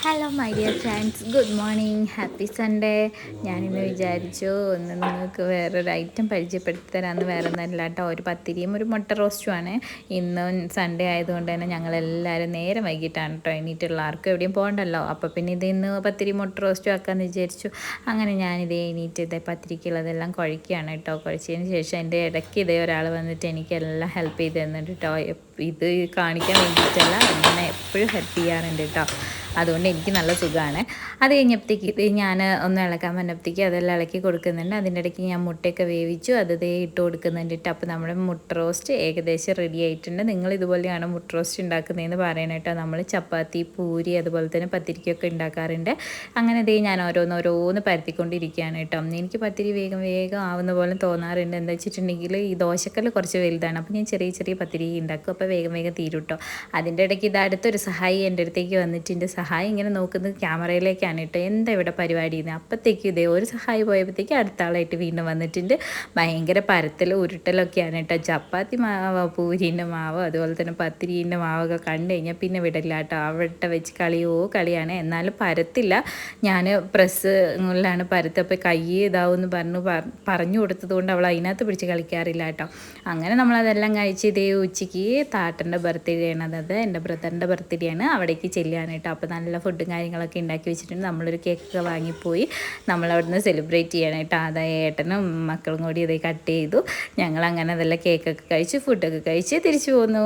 Hello my dear friends good morning happy Sunday ഞാനിന്ന് വിചാരിച്ചു ഒന്ന് നിങ്ങൾക്ക് വേറൊരു ഐറ്റം പരിചയപ്പെടുത്തി തരാമെന്ന് വേറെ ഒന്നല്ല കേട്ടോ. ഒരു പത്തിരിയും ഒരു മുട്ട റോസ്റ്റുമാണ് ഇന്ന് സൺഡേ ആയതുകൊണ്ട് തന്നെ ഞങ്ങളെല്ലാവരും നേരം വൈകിട്ടാണ് കേട്ടോ. എണീറ്റുള്ള ആർക്കും എവിടെയും പോകണ്ടല്ലോ. അപ്പോൾ പിന്നെ ഇത് ഇന്ന് പത്തിരി മുട്ട റോസ്റ്റും ആക്കാമെന്ന് വിചാരിച്ചു. അങ്ങനെ ഞാനിത് എണീറ്റ് ഇതേ പത്തിരിക്കുള്ളതെല്ലാം കുഴക്കുകയാണ് കേട്ടോ. കുഴച്ചതിന് ശേഷം എന്റെ ഇടയ്ക്ക് ഇതേ ഒരാൾ വന്നിട്ട് എനിക്കെല്ലാം ഹെൽപ്പ് ചെയ്ത് തന്നിട്ട് കേട്ടോ. ഇത് കാണിക്കാൻ വേണ്ടിയിട്ടല്ല അങ്ങനെ എപ്പോഴും ഹെൽപ്പ് ചെയ്യാറുണ്ട് കേട്ടോ. അതുകൊണ്ട് എനിക്ക് നല്ല സുഖമാണ്. അത് കഴിഞ്ഞപ്പോഴത്തേക്ക് ഇത് ഞാൻ ഒന്ന് ഇളക്കാൻ വന്നപ്പോഴത്തേക്ക് അതെല്ലാം ഇളക്കി കൊടുക്കുന്നുണ്ട്. അതിന്റെ ഇടയ്ക്ക് ഞാൻ മുട്ടയൊക്കെ വേവിച്ചു. അത് ദേ ഇട്ട് കൊടുക്കുന്നുണ്ട് അപ്പോൾ നമ്മുടെ മുട്ട റോസ്റ്റ് ഏകദേശം റെഡി ആയിട്ടുണ്ട്. നിങ്ങൾ ഇതുപോലെയാണ് മുട്ട റോസ്റ്റ് ഉണ്ടാക്കുന്നതെന്ന് പറയണം നമ്മൾ ചപ്പാത്തി പൂരി അതുപോലെ തന്നെ പത്തിരിക്കൊക്കെ ഉണ്ടാക്കാറുണ്ട്. അങ്ങനെ ഇതേ ഞാൻ ഓരോന്ന് ഓരോന്ന് പരത്തിക്കൊണ്ടിരിക്കുകയാണ് കേട്ടോ. എനിക്ക് പത്തിരി വേഗം വേഗം ആവുന്ന പോലെ തോന്നാറുണ്ട്. എന്താ വെച്ചിട്ടുണ്ടെങ്കിൽ ഈ ദോശക്കല്ല് കുറച്ച് വലുതാണ്. അപ്പോൾ ഞാൻ ചെറിയ ചെറിയ പത്തിരി ഉണ്ടാക്കും. അപ്പോൾ വേഗം വേഗം തീരും അതിന്റെ ഇടയ്ക്ക് ഇത് അടുത്തൊരു സഹായി എന്റെ അടുത്തേക്ക് വന്നിട്ടുണ്ട്. സഹായി ഇങ്ങനെ നോക്കുന്നത് ക്യാമറയിലേക്കാണ് കേട്ടോ. എന്താ ഇവിടെ പരിപാടി എന്ന്. അപ്പോഴത്തേക്കും ഇതേ ഒരു സഹായി പോയപ്പോഴത്തേക്ക് അടുത്ത ആളായിട്ട് വീണ്ടും വന്നിട്ടുണ്ട്. ഭയങ്കര പരത്തലും ഉരുട്ടലൊക്കെയാണ് കേട്ടോ. ചപ്പാത്തി മാവ് പൂരീന്റെ മാവ് അതുപോലെ തന്നെ പത്തിരീന്റെ മാവൊക്കെ കണ്ടു കഴിഞ്ഞാൽ പിന്നെ വിടില്ല കേട്ടോ. അവിടെ വെച്ച് കളിയോ കളിയാണ്. എന്നാലും പരത്തില്ല. ഞാൻ പ്രസ്സിലാണ് പരത്തപ്പോൾ കൈ ഇതാവും എന്ന് പറഞ്ഞു പറഞ്ഞു കൊടുത്തതുകൊണ്ട് അവൾ അതിനകത്ത് പിടിച്ച് കളിക്കാറില്ല കേട്ടോ. അങ്ങനെ നമ്മളതെല്ലാം കഴിച്ച് ഇതേ ഉച്ചയ്ക്ക് താട്ടന്റെ ബർത്ത്ഡേ ആണ് അതായത് എന്റെ ബ്രദറിന്റെ ബർത്ത്ഡേ ആണ് അവിടേക്ക് ചെല്ലുകയാണ് കേട്ടോ. അപ്പോൾ നല്ല ഫുഡും കാര്യങ്ങളൊക്കെ ഉണ്ടാക്കി വെച്ചിട്ടുണ്ട്. നമ്മളൊരു കേക്കൊക്കെ വാങ്ങിപ്പോയി. നമ്മളവിടുന്ന് സെലിബ്രേറ്റ് ചെയ്യണം കേട്ടോ അതായത് ഏട്ടനും മക്കളും കൂടി ഇതായി കട്ട് ചെയ്തു. ഞങ്ങൾ അങ്ങനെ അതെല്ലാം കേക്കൊക്കെ കഴിച്ച് ഫുഡൊക്കെ കഴിച്ച് തിരിച്ചു പോന്നു.